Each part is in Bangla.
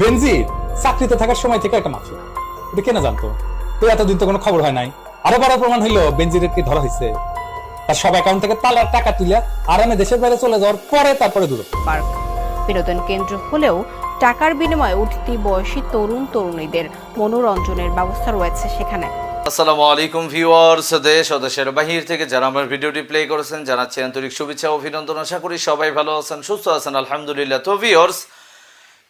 বেনজির চাকরিতে থাকার সময় থেকে একটা মাফিয়া। এটা কেনা জানতো? তো এতদিন তো কোনো খবর হয় নাই। আরও বড় প্রমাণ হইল বেনজিরের কি ধরা হয়েছে তার সব অ্যাকাউন্ট থেকে তালার টাকা তুলে আরামে দেশের বাইরে চলে যাওয়ার পরে তারপরে দূর। পার্ক। বিনোদন কেন্দ্র হলেও টাকার বিনিময়ে উঠতি বয়সী তরুণ তরুণীদের মনোরঞ্জনের ব্যবস্থা রয়েছে সেখানে। আসসালামু আলাইকুম ভিউয়ার্স দেশ ও দেশের বাহির থেকে যারা আমার ভিডিওটি প্লে করেছেন জানাচ্ছি আন্তরিক শুভেচ্ছা ও অভিনন্দন। আশা করি সবাই ভালো আছেন সুস্থ আছেন আলহামদুলিল্লাহ। তো ভিউয়ার্স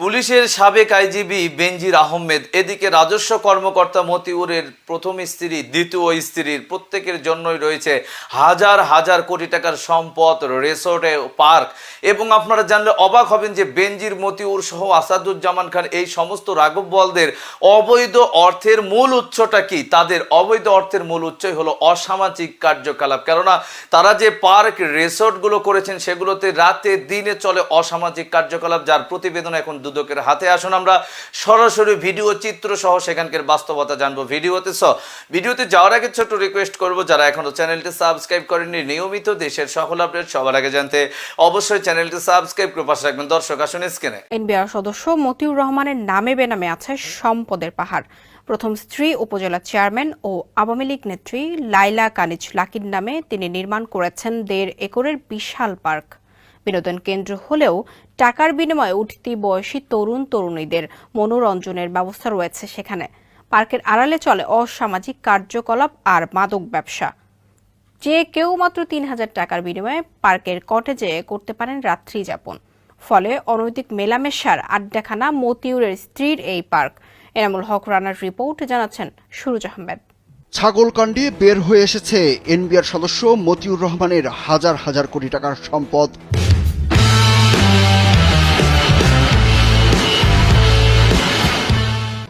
পুলিশের সাবেক আইজিবি বেনজির আহমেদ, এদিকে রাজস্ব কর্মকর্তা মতিউরের প্রথম স্ত্রী, দ্বিতীয় স্ত্রীর প্রত্যেকের জন্যই রয়েছে হাজার হাজার কোটি টাকার সম্পদ রেসর্টে পার্ক এবং আপনারা জানলে অবাক হবেন যে বেনজির মতিউর সহ আসাদুজ্জামান খান এই সমস্ত রাঘব বলদের অবৈধ অর্থের মূল উৎসটা কি? তাদের অবৈধ অর্থের মূল উৎসই হলো অসামাজিক কার্যকলাপ। কেননা তারা যে পার্ক রেসর্টগুলো করেছেন সেগুলোতে রাতে দিনে চলে অসামাজিক কার্যকলাপ, যার প্রতিবেদন এখন দুদকের হাতে আসুন। আমরা সরাসরি ভিডিও চিত্র সহ সেখানকার বাস্তবতা জানব ভিডিওতে। সহ ভিডিওতে যাওয়ার আগে ছোট্ট রিকোয়েস্ট করব, যারা এখনও চ্যানেলটি সাবস্ক্রাইব করেননি, নিয়মিত দেশের সকল আপডেট সবার আগে জানতে অবশ্যই চ্যানেলটি সাবস্ক্রাইব করে পাশে রাখবেন দর্শক, আসুন স্ক্রিনে এনবিআর সদস্য মতিউর রহমানের নামে বেনামে আছে সম্পদের পাহাড়। প্রথম স্ত্রী, উপজেলা চেয়ারম্যান ও আওয়ামী লীগ নেত্রী লাইলা কানিজ লাকির নামে তিনি নির্মাণ করেছেন দেড় একরের বিশাল পার্ক। বিনোদন কেন্দ্র হলেও টাকার বিনিময়ে উঠতি বয়সী তরুণ তরুণীদের মনোরঞ্জনের ব্যবস্থা রয়েছে সেখানে। পার্কের আড়ালে চলে অসামাজিক কার্যকলাপ আর মাদক ব্যবসা। যে কেউ মাত্র তিন হাজার টাকার বিনিময়ে পার্কের কটেজে করতে পারেন রাত্রি যাপন। ফলে অনৈতিক মেলামেশার আড্ডাখানা মতিউরের স্ত্রীর এই পার্ক। এনামুল হক রানার রিপোর্ট জানাচ্ছেন সুরজ আহমেদ। ছাগলকাণ্ডে বের হয়ে এসেছে এনবিআর সদস্য মতিউর রহমানের হাজার হাজার কোটি টাকার সম্পদ।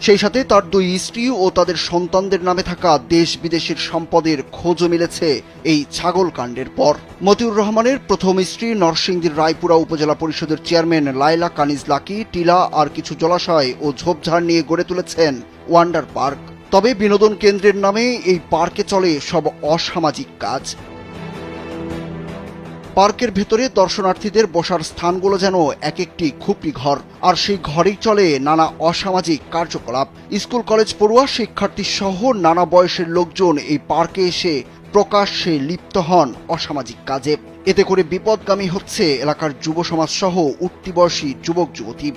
সেই সাথে তার দুই স্ত্রী ও তাদের সন্তানদের নামে থাকা দেশ বিদেশের সম্পদের খোঁজও মিলেছে এই ছাগল কাণ্ডের পর। মতিউর রহমানের প্রথম স্ত্রী নরসিংদীর রায়পুরা উপজেলা পরিষদের চেয়ারম্যান লাইলা কানিজ লাকি টিলা আর কিছু জলাশয় ও ঝোপঝাড় নিয়ে গড়ে তুলেছেন ওয়ান্ডার পার্ক। তবে বিনোদন কেন্দ্রের নামে এই পার্কে চলে সব অসামাজিক কাজ। পার্কের ভেতরে দর্শনার্থীদের বসার স্থানগুলো যেন এক একটি খুপড়ি ঘর। আর সেই ঘরেই চলে নানা অসামাজিক কার্যকলাপ। স্কুল, কলেজ, পড়ুয়া, শিক্ষার্থী সহ নানা বয়সের লোকজন এই পার্কে এসে প্রকাশ্যে লিপ্ত হন অসামাজিক কাজে। এতে করে বিপদগামী হচ্ছে এলাকার যুব সমাজ সহ উঠতি বয়সী যুবক যুবতী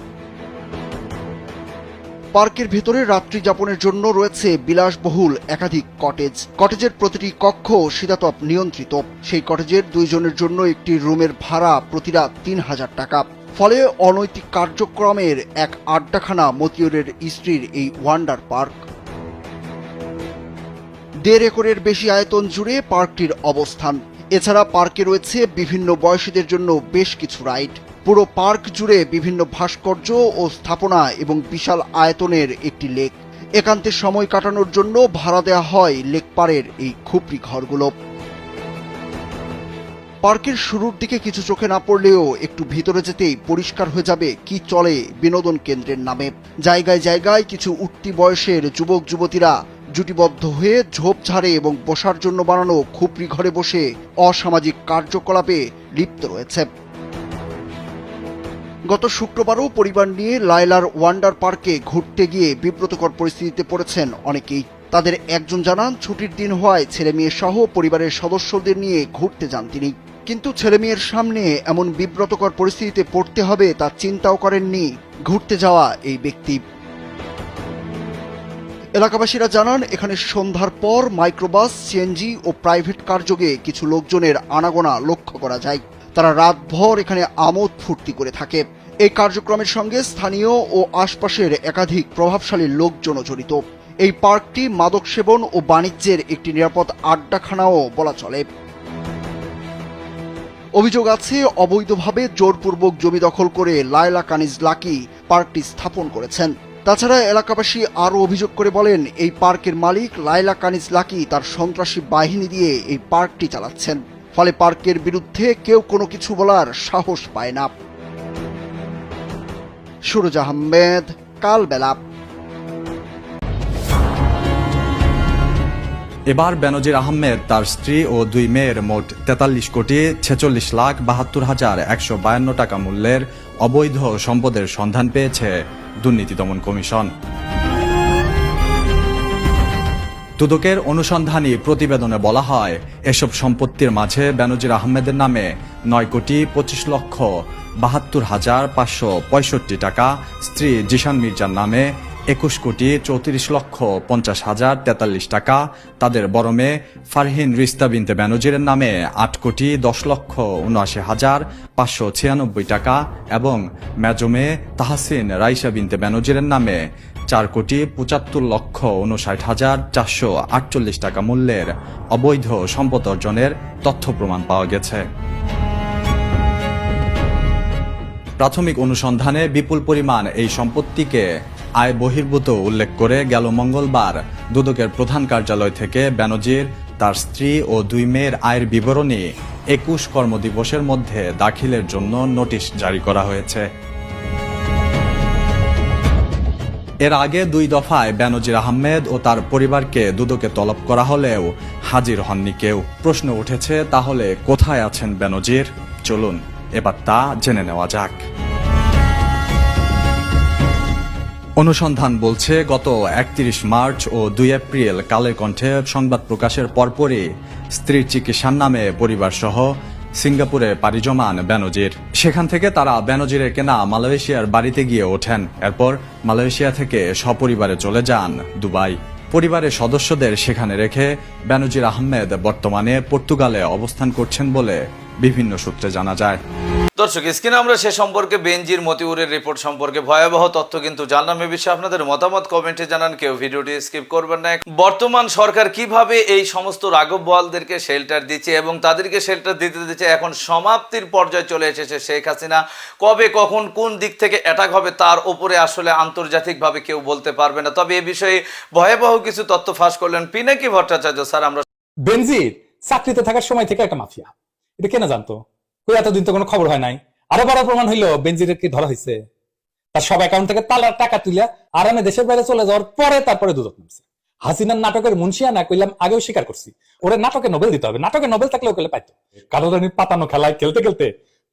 পার্কের ভেতরে রাত্রি যাপনের জন্য রয়েছে বিলাসবহুল একাধিক কটেজ। কটেজের প্রতিটি কক্ষ শীতাতপ নিয়ন্ত্রিত। সেই কটেজের দুইজনের জন্য একটি রুমের ভাড়া প্রতি রাত তিন হাজার টাকা। ফলে অনৈতিক কার্যক্রমের এক আড্ডাখানা মতিউরের স্ত্রীর এই ওয়ান্ডার পার্ক। দেড় একরের বেশি আয়তন জুড়ে পার্কটির অবস্থান। এছাড়া পার্কে রয়েছে বিভিন্ন বয়সীদের জন্য বেশ কিছু রাইড। পুরো পার্ক জুড়ে বিভিন্ন ভাস্কর্য ও স্থাপনা এবং বিশাল আয়তনের একটি লেক। একান্তে সময় কাটানোর জন্য ভাড়া দেওয়া হয় লেক পাড়ের এই খুপড়ি ঘরগুলো। পার্কের শুরুর দিকে কিছু চোখে না পড়লেও একটু ভিতরে যেতেই পরিষ্কার হয়ে যাবে কি চলে বিনোদন কেন্দ্রের নামে। জায়গায় জায়গায় কিছু উঠতি বয়সের যুবক যুবতীরা জুটিবদ্ধ হয়ে ঝোপঝাড়ে এবং বসার জন্য বানানো খুপড়ি ঘরে বসে অসামাজিক কার্যকলাপে লিপ্ত রয়েছে। গত শুক্রবারও পরিবার নিয়ে লায়লার ওয়ান্ডার পার্কে ঘুরতে গিয়ে বিব্রতকর পরিস্থিতিতে পড়েছেন অনেকেই। তাদের একজন জানান, ছুটির দিন হওয়ায় ছেলে মেয়ে সহ পরিবারের সদস্যদের নিয়ে ঘুরতে যান তিনি। কিন্তু ছেলে মেয়ের সামনে এমন বিব্রতকর পরিস্থিতিতে পড়তে হবে তা চিন্তাও করেননি ঘুরতে যাওয়া এই ব্যক্তি। এলাকাবাসীরা জানান, এখানে সন্ধ্যার পর মাইক্রোবাস, সিএনজি ও প্রাইভেট কারযোগে কিছু লোকজনের আনাগোনা লক্ষ্য করা যায়। তারা রাতভর এখানে আমোদ ফুর্তি করে থাকে। এই কার্যক্রমের সঙ্গে স্থানীয় ও আশপাশের একাধিক প্রভাবশালী লোকজনও জড়িত। এই পার্কটি মাদক সেবন ও বাণিজ্যের একটি নিরাপদ আড্ডাখানাও বলা চলে। অভিযোগ আছে, অবৈধভাবে জোরপূর্বক জমি দখল করে লায়লা কানিজ লাকি পার্কটি স্থাপন করেছেন। তাছাড়া এলাকাবাসী আরও অভিযোগ করে বলেন, এই পার্কের মালিক লায়লা কানিজ লাকি তার সন্ত্রাসী বাহিনী দিয়ে এই পার্কটি চালাচ্ছেন। ফলে পার্কের বিরুদ্ধে কেউ কোনো কিছু বলার সাহস পায় না। সুরজ আহমেদ, কালবেলা। এবার বেনজির আহমেদ, তার স্ত্রী ও দুই মেয়ের মোট তেতাল্লিশ কোটি ছেচল্লিশ লাখ বাহাত্তর হাজার একশো বায়ান্ন টাকা মূল্যের অবৈধ সম্পদের সন্ধান পেয়েছে দুর্নীতি দমন কমিশন। দুদকের অনুসন্ধানী প্রতিবেদনে বলা হয়, এসব সম্পত্তির মাঝে বেনজির আহমেদের নামে নয় কোটি পঁচিশ লক্ষ বাহাত্তর হাজার পাঁচশো পঁয়ষট্টি টাকা স্ত্রী জিশান মির্জার নামে একুশ কোটি চৌত্রিশ লক্ষ পঞ্চাশ হাজার তেতাল্লিশ টাকা। তাদের বড় ফারহিন রিস্তা বিনতে বেনজিরের নামে আট কোটি দশ লক্ষ উনআশি হাজার পাঁচশো ছিয়ানব্বই টাকা এবং মেজো তাহসিন রাইসা বিনতে বেনজিরের নামে চার কোটি পঁচাত্তর লক্ষ উনষাট হাজার চারশো আটচল্লিশ টাকা মূল্যের অবৈধ সম্পদ অর্জনের তথ্য প্রমাণ পাওয়া গেছে। প্রাথমিক অনুসন্ধানে বিপুল পরিমাণ এই সম্পত্তিকে আয় বহির্ভূত উল্লেখ করে গেল মঙ্গলবার দুদকের প্রধান কার্যালয় থেকে ব্যানজির তার স্ত্রী ও দুই মেয়ের আয়ের বিবরণী একুশ কর্মদিবসের মধ্যে দাখিলের জন্য নোটিশ জারি করা হয়েছে। এর আগে দুই দফায় ব্যানজির আহমেদ ও তার পরিবারকে দুদকে তলব করা হলেও হাজির হননি কেউ। প্রশ্ন উঠেছে, তাহলে কোথায় আছেন ব্যানজির চলুন, এবার তা জেনে নেওয়া যাক। অনুসন্ধান বলছে, গত একত্রিশ মার্চ ও দুই এপ্রিল কালের কণ্ঠে সংবাদ প্রকাশের পরপরই স্ত্রীর চিকিৎসার নামে পরিবার সহ সিঙ্গাপুরে পাড়ি জমান বেনজির সেখান থেকে তারা বেনজিরের কেনা মালয়েশিয়ার বাড়িতে গিয়ে ওঠেন। এরপর মালয়েশিয়া থেকে সপরিবারে চলে যান দুবাই। পরিবারের সদস্যদের সেখানে রেখে ব্যানজির আহমেদ বর্তমানে পর্তুগালে অবস্থান করছেন বলে বিভিন্ন সূত্রে জানা যায়। দর্শক, স্ক্রিনে আমরা সে সম্পর্কে বেনজির মতিউরের রিপোর্ট সম্পর্কে ভয়াবহ তথ্য কিন্তু জানলাম। এ বিষয়ে আপনাদের মতামত কমেন্টে জানান, কেউ ভিডিওটি স্কিপ করবেন না। বর্তমান সরকার কীভাবে এই সমস্ত রাঘব বোয়ালদেরকে শেল্টার দিচ্ছে এবং তাদেরকে শেল্টার দিতে দিচ্ছে এখন সমাপ্তির পর্যায়ে চলে এসেছে শেখ হাসিনা? কবে, কখন, কোন দিক থেকে অ্যাটাক হবে তার উপরে আসলে আন্তর্জাতিকভাবে কেউ বলতে পারবে না। তবে এ বিষয়ে ভয়াবহ কিছু তথ্য ফাঁস করলেন পিনাকি ভট্টাচার্য। স্যার, আমরা বেনজির, চাকরিতে থাকার সময় থেকে একটা মাফিয়া। এটা কেনা জানতো? কই এতদিন তো কোনো খবর হয় নাই। আরও বড় প্রমাণ হইল বেনজিরের কি ধরা হয়েছে তার সব অ্যাকাউন্ট থেকে তালার টাকা তুলে আরামে দেশের বাইরে চলে যাওয়ার পরে তারপরে দুদক নামছে হাসিনার নাটকের মুন্সিয়ানা কইলাম আগেও স্বীকার করছি। ওরে নাটকে নোবেল দিতে হবে। নাটকে নোবেল থাকলে ওকে পাইতো কারও রানীর পাতানো খেলায় খেলতে খেলতে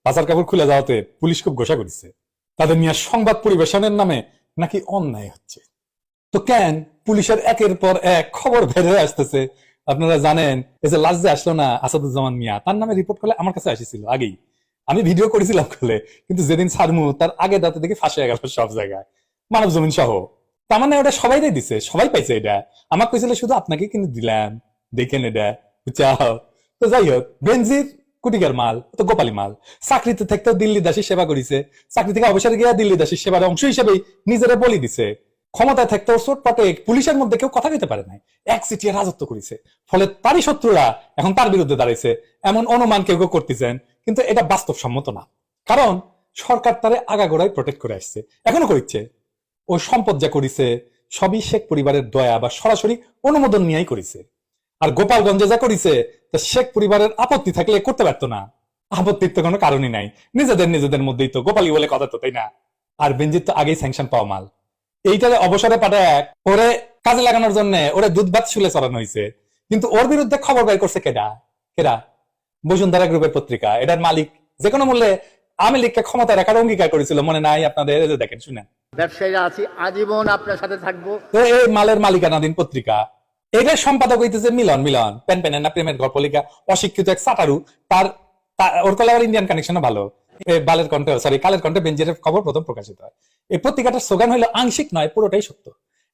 বাজার কাপড় খুলে যাওয়াতে পুলিশ খুব ঘোষা করেছে। তাদের নিয়ে সংবাদ পরিবেশনের নামে নাকি অন্যায় হচ্ছে। তো কেন পুলিশের একের পর এক খবর বের হয়ে আসতেছে আপনারা জানেন, এই যে লাস্ট যে আসলো না, আসাদুজ্জামান মিয়া, তার নামে রিপোর্ট করলে আমার কাছে আসিছিল, আগেই। আমি ভিডিও করেছিলাম করলে, কিন্তু যেদিন সারমু তার আগে দাঁতে দেখে ফাঁসে গেল সব জায়গায়। মানব জমিন সহ। তার মানে ওটা সবাই দিছে, সবাই পাইছে এটা। আমার কইছিল শুধু আপনাকে কিন্তু দিলাম দেখেন এটা, বুঝছাও? তো যাই হোক, বেনজির কুটিকার মাল, তো গোপালী মাল। চাকরিতে থাকতেও দিল্লি দাসী সেবা করেছে। চাকরি থেকে অবসরে গিয়ে দিল্লি দাসীর সেবার অংশ হিসেবেই নিজেরা বলি দিছে। ক্ষমতায় থাকতেও চোট পাটে পুলিশের মধ্যে কেউ কথা কইতে পারে নাই। এক সিটিয়ে রাজত্ব করেছে। ফলে তারই শত্রুরা এখন তার বিরুদ্ধে দাঁড়াইছে। এমন অনুমান কেউ কেউ করতেছেন, কিন্তু এটা বাস্তবসম্মত না। কারণ সরকার তারে আগাগোড়াই প্রোটেক্ট করে আসছে। এখনও করছে ওই সম্পদ যা করেছে, সবই শেখ পরিবারের দয়া বা সরাসরি অনুমোদন নিয়েই করেছে। আর গোপালগঞ্জে যা করেছে, তা শেখ পরিবারের আপত্তি থাকলে করতে পারতো না। আপত্তির তো কোনো কারণই নাই। নিজেদের নিজেদের মধ্যেই তো গোপালী বলে কথা তো তাই না? আর বেঞ্জিত তো আগেই স্যাংশন পাওয়া মাল। এইটারে অবসরে পাঠায় ওরে কাজে লাগানোর জন্য ওরে দুধ ভাত শুলে চড়ানো হয়েছে কিন্তু ওর বিরুদ্ধে খবর বের করছে কেডা? কেডা? বসুন্ধরা গ্রুপের পত্রিকা এটার মালিক। যে কোনো মূল্যে আওয়ামী লীগকে ক্ষমতা রাখার অঙ্গীকার করেছিল মনে নাই আপনাদের? দেখেন শুনেন। ব্যবসায়ীরা আছি আজীবন আপনার সাথে থাকব। তো এই মালের মালিকানাধীন পত্রিকা এটার সম্পাদক হইতেছে মিলন মিলন। পেন পেন না প্রেমের গল্পলিকা অশিক্ষিত এক সাটারু তার ওর কলে আবার ইন্ডিয়ান কানেকশনও ভালো। বালের কণ্ঠে সরি কালের কণ্ঠে বেঞ্জের খবর প্রথম প্রকাশিত হয়। এই পত্রিকাটার স্লোগান হলো, আংশিক নয়, পুরোটাই সত্য।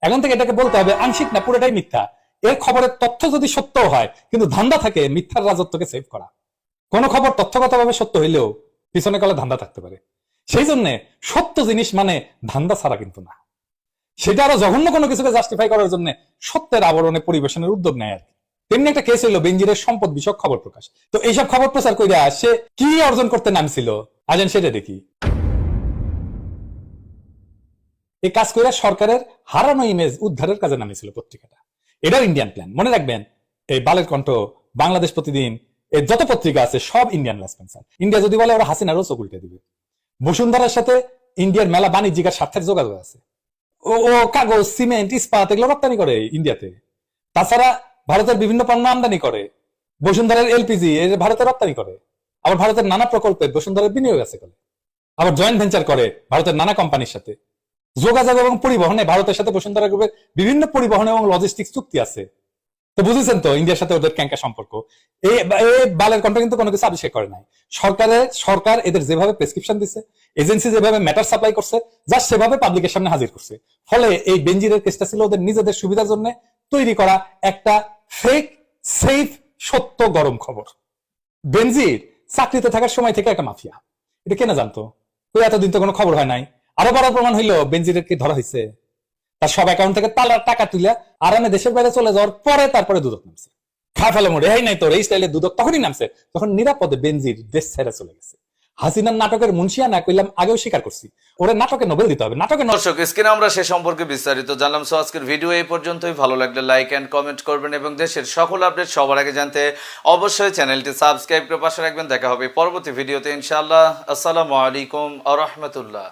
এখন থেকে এটাকে বলতে হবে, আংশিক না, পুরোটাই মিথ্যা। এর খবরের তথ্য যদি সত্য হয়, কিন্তু ধান্দা থাকে মিথ্যার রাজত্বকে সেভ করা। কোন খবর তথ্যগতভাবে সত্য হইলেও পিছনে কলে ধান্দা থাকতে পারে। সেই জন্য সত্য জিনিস মানে ধান্দা ছাড়া কিন্তু না। সেটা আরও জঘন্য কোনো কিছুকে জাস্টিফাই করার জন্য সত্যের আবরণে পরিবেশনের উদ্যোগ নেয় আর কি তেমনি একটা কেস হইল বেঞ্জিরের সম্পদ বিষয়ক খবর প্রকাশ। তো এইসব খবর প্রচার কইরা সে কি অর্জন করতে নামছিল? আজেন সেটা দেখি। এই কাজ কইরা সরকারের হারানো ইমেজ উদ্ধারের কাজে নামেছিল পত্রিকাটা। এটার ইন্ডিয়ান প্ল্যান মনে রাখবেন, এই বালের কণ্ঠ, বাংলাদেশ প্রতিদিন এই যত পত্রিকা আছে সব ইন্ডিয়ান স্পন্সার ইন্ডিয়া যদি বলে ওরা হাসিনারও চোখ উল্টে দিবে। বসুন্ধরার সাথে ইন্ডিয়ার মেলা বাণিজ্যিক আর স্বার্থের যোগাযোগ আছে। ও কাগজ সিমেন্ট ইস্পাত এগুলো রপ্তানি করে ইন্ডিয়াতে তাছাড়া ভারতের বিভিন্ন পণ্য আমদানি করে। বসুন্ধরার এলপিজি ভারতে রপ্তানি করে। আবার ভারতের নানা প্রকল্পে বসুন্ধরার বিনিয়োগ আছে আবার জয়েন্ট ভেঞ্চার করে ভারতের নানা কোম্পানির সাথে। যোগাযোগ এবং পরিবহনে ভারতের সাথে বসুন্ধরা গ্রুপের বিভিন্ন পরিবহন এবং লজিস্টিক্স চুক্তি আছে। তো বুঝেছেন তো ইন্ডিয়ার সাথে ওদের ক্যাঙ্কা সম্পর্ক। এই বালের কিন্তু কোনো কিছু আবিষ্কার করে নাই। সরকার এদের যেভাবে প্রেসক্রিপশন দিছে এজেন্সি যেভাবে ম্যাটার সাপ্লাই করছে যা সেভাবে পাবলিকের সামনে হাজির করছে। ফলে এই বেঞ্জিরের কেসটা ছিল ওদের নিজেদের সুবিধার জন্য তৈরি করা একটা ফেক সেফ সত্য গরম খবর। বেনজির চাকরিতে থাকার সময় থেকে একটা মাফিয়া। এটা কেনা জানতো? ওই এতদিন তো কোনো খবর হয় নাই। আরও বড় প্রমাণ হইল বেনজির কি ধরা হয়েছে তার সব অ্যাকাউন্ট থেকে তালার টাকা তুলে আরামে দেশের বাইরে চলে যাওয়ার পরে তারপরে দুদক নামছে। খা ফেলে মোড়ে হাই নাই তোর, এই স্টাইলে দুদক তখনই নামছে তখন নিরাপদে বেঞ্জির দেশ ছেড়ে চলে গেছে। হাসিনার নাটকের মুন্সিয়া না কইলাম, আগেও স্বীকার করছি। ওরা নাটকে নোবেল দিতে হবে, নাটকে দর্শক, স্ক্রিনে আমরা সে সম্পর্কে বিস্তারিত জানলাম সো আজকের ভিডিও এই পর্যন্তই। ভালো লাগলে লাইক এন্ড কমেন্ট করবেন এবং দেশের সকল আপডেট সবার আগে জানতে অবশ্যই চ্যানেলটি সাবস্ক্রাইব করে পাশে রাখবেন। দেখা হবে পরবর্তী ভিডিওতে ইনশাআল্লাহ। আসসালামু আলাইকুম আ রহমতুল্লাহ।